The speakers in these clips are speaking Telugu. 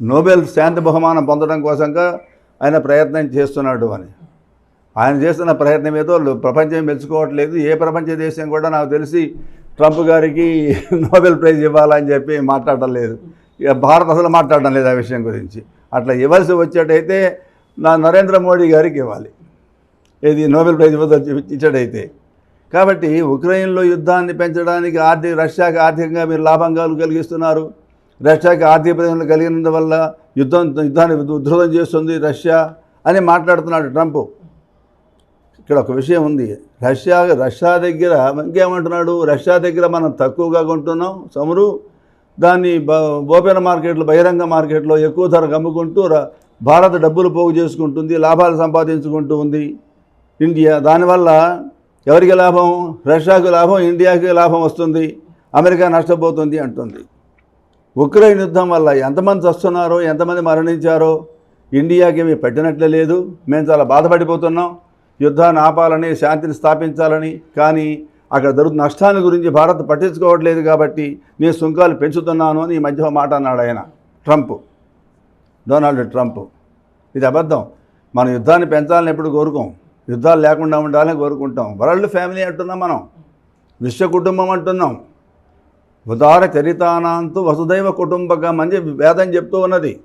నోబెల్ శాంతి బహుమానం పొందడం కోసంగా ఆయన ప్రయత్నం చేస్తున్నాడు అని. ఆయన చేస్తున్న ప్రయత్నం ఏదో ప్రపంచం మెచ్చుకోవట్లేదు ఏ ప్రపంచ దేశం కూడా నాకు తెలిసి ట్రంప్ గారికి నోబెల్ ప్రైజ్ ఇవ్వాలని చెప్పి మాట్లాడడం లేదు. ఇక భారత్ అసలు మాట్లాడడం లేదు ఆ విషయం గురించి. అట్లా ఇవ్వాల్సి వచ్చేటైతే నా నరేంద్ర మోడీ గారికి ఇవ్వాలి. ఇది నోబెల్ ప్రైజ్ ఇచ్చాడైతే కాబట్టి ఉక్రెయిన్లో యుద్ధాన్ని పెంచడానికి ఆర్థిక రష్యాకి ఆర్థికంగా మీరు లాభంగా కలిగిస్తున్నారు. రష్యాకి ఆర్థిక ప్రయోజనాలు కలిగినందువల్ల యుద్ధం యుద్ధాన్ని ఉధృతం చేస్తుంది రష్యా అని మాట్లాడుతున్నాడు ట్రంప్. ఇక్కడ ఒక విషయం ఉంది. రష్యా రష్యా దగ్గర ఇంకేమంటున్నాడు? రష్యా దగ్గర మనం తక్కువగా కొంటున్నాం చమురు దాన్ని ఓపెన్ మార్కెట్లో బహిరంగ మార్కెట్లో ఎక్కువ ధరకు అమ్ముకుంటూ భారత భారత్ డబ్బులు పోగు చేసుకుంటుంది లాభాలు సంపాదించుకుంటూ ఉంది ఇండియా. దానివల్ల ఎవరికి లాభం? రష్యాకు లాభం ఇండియాకి లాభం వస్తుంది. అమెరికా నష్టపోతుంది అంటుంది. ఉక్రెయిన్ యుద్ధం వల్ల ఎంతమంది వస్తున్నారో ఎంతమంది మరణించారో ఇండియాకి ఏమి పెట్టినట్లే లేదు. మేము చాలా బాధపడిపోతున్నాం. యుద్ధాన్ని ఆపాలని శాంతిని స్థాపించాలని కానీ అక్కడ జరుగుతున్న నష్టాన్ని గురించి భారత్ పట్టించుకోవట్లేదు కాబట్టి నేను సుంకాలు పెంచుతున్నాను అని ఈ మధ్య మాట అన్నాడు ఆయన. ట్రంప్. Donald Trump. ఇది అబద్ధం. మనం యుద్ధాన్ని పెంచాలని ఎప్పుడు కోరుకోం. యుద్ధాలు లేకుండా ఉండాలని కోరుకుంటాం. వరల్డ్ ఫ్యామిలీ అంటున్నాం మనం. విశ్వ కుటుంబం అంటున్నాం. ఉదార చరితానాంతు వసుదైవ కుటుంబకం అని చెప్పి వేదం చెప్తూ ఉన్నది.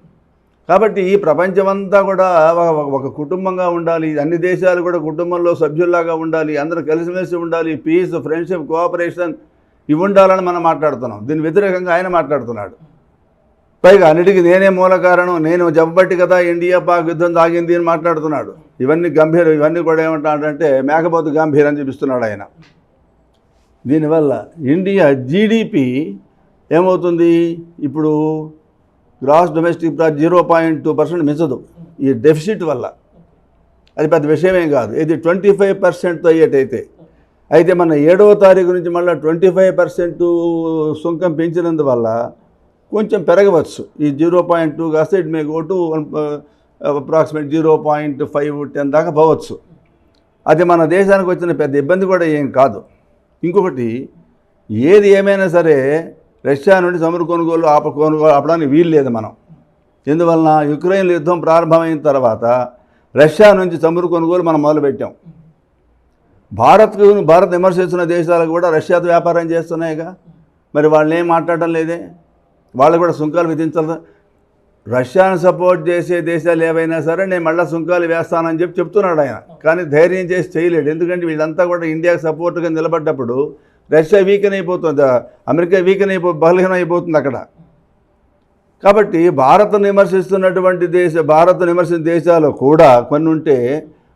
కాబట్టి ఈ ప్రపంచమంతా కూడా ఒక- కుటుంబంగా ఉండాలి అన్ని దేశాలు కూడా కుటుంబంలో సభ్యుల్లాగా ఉండాలి అందరూ కలిసిమెలిసి ఉండాలి పీస్ ఫ్రెండ్షిప్ కోఆపరేషన్ ఇవి ఉండాలని మనం మాట్లాడుతున్నాం. దీని వ్యతిరేకంగా ఆయన మాట్లాడుతున్నాడు. పైగా అన్నిటికీ నేనే మూల కారణం నేను జబ్బట్టి కదా ఇండియా పాక్ యుద్ధం తాగింది అని మాట్లాడుతున్నాడు. ఇవన్నీ గంభీరం ఇవన్నీ కూడా ఏమంటాడంటే మేకపోతు గంభీరం చూపిస్తున్నాడు ఆయన. దీనివల్ల ఇండియా జీడిపి ఏమవుతుంది? ఇప్పుడు గ్రాస్ డొమెస్టిక్ ప్రా జీరో పాయింట్ టూ పర్సెంట్ మించదు. ఈ డెఫిసిట్ వల్ల. అది పెద్ద విషయమేం కాదు. ఇది ట్వంటీ ఫైవ్ పర్సెంట్తో అయ్యేటైతే. అయితే మన ఏడవ తారీఖు నుంచి మళ్ళీ ట్వంటీ ఫైవ్ పర్సెంట్ సుంకం పెంచినందువల్ల కొంచెం పెరగవచ్చు. ఈ జీరో పాయింట్ టూ కాస్త it may go to approximate zero point five ten దాకా పోవచ్చు. అది మన దేశానికి వచ్చిన పెద్ద ఇబ్బంది కూడా ఏం కాదు. ఇంకొకటి ఏది ఏమైనా సరే రష్యా నుండి చమురు కొనుగోలు ఆప కొనుగోలు ఆపడానికి వీలు లేదు మనం. ఎందువలన యుక్రెయిన్ యుద్ధం ప్రారంభమైన తర్వాత రష్యా నుంచి చమురు కొనుగోలు మనం మొదలుపెట్టాం. భారత్కు భారత్ విమర్శిస్తున్న దేశాలకు కూడా రష్యాతో వ్యాపారం చేస్తున్నాయిగా. మరి వాళ్ళు ఏం మాట్లాడటం లేదే? వాళ్ళు కూడా సుంకాలు విధించాలి రష్యాను సపోర్ట్ చేసే దేశాలు ఏవైనా సరే నేను మళ్ళీ సుంకాలు వేస్తానని చెప్పి చెప్తున్నాడు ఆయన. కానీ ధైర్యం చేసి చేయలేడు. ఎందుకంటే వీళ్ళంతా కూడా ఇండియాకి సపోర్ట్గా నిలబడ్డప్పుడు రష్యా వీకెన్ అయిపోతుంది. అమెరికా వీకెన్ అయిపో బలహీనం అయిపోతుంది అక్కడ. కాబట్టి భారత్ను విమర్శిస్తున్నటువంటి దేశ భారత్ విమర్శించిన దేశాలు కూడా కొన్ని ఉంటే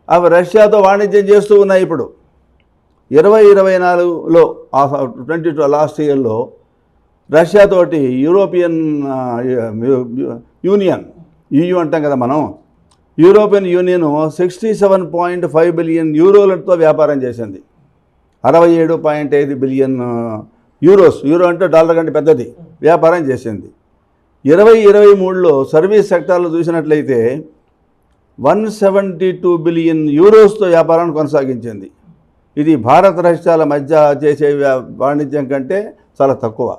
అవి రష్యాతో వాణిజ్యం చేస్తూ ఉన్నాయి ఇప్పుడు. ఇరవై ఇరవై నాలుగులో ట్వంటీ టూ లాస్ట్ ఇయర్లో రష్యాతోటి యూరోపియన్ యూనియన్ యూయూ అంటాం కదా మనం European Union sixty seven point five billion యూరోలతో వ్యాపారం చేసింది. అరవై ఏడు పాయింట్ ఐదు బిలియన్ యూరోస్ యూరో అంటే డాలర్ కంటే పెద్దది వ్యాపారం చేసింది. ఇరవై ఇరవై మూడులో సర్వీస్ సెక్టార్లో చూసినట్లయితే వన్ సెవెంటీ టూ బిలియన్ యూరోస్తో వ్యాపారాన్ని కొనసాగించింది. ఇది భారత రష్యాల మధ్య చేసే వ్యా- వాణిజ్యం కంటే చాలా తక్కువ.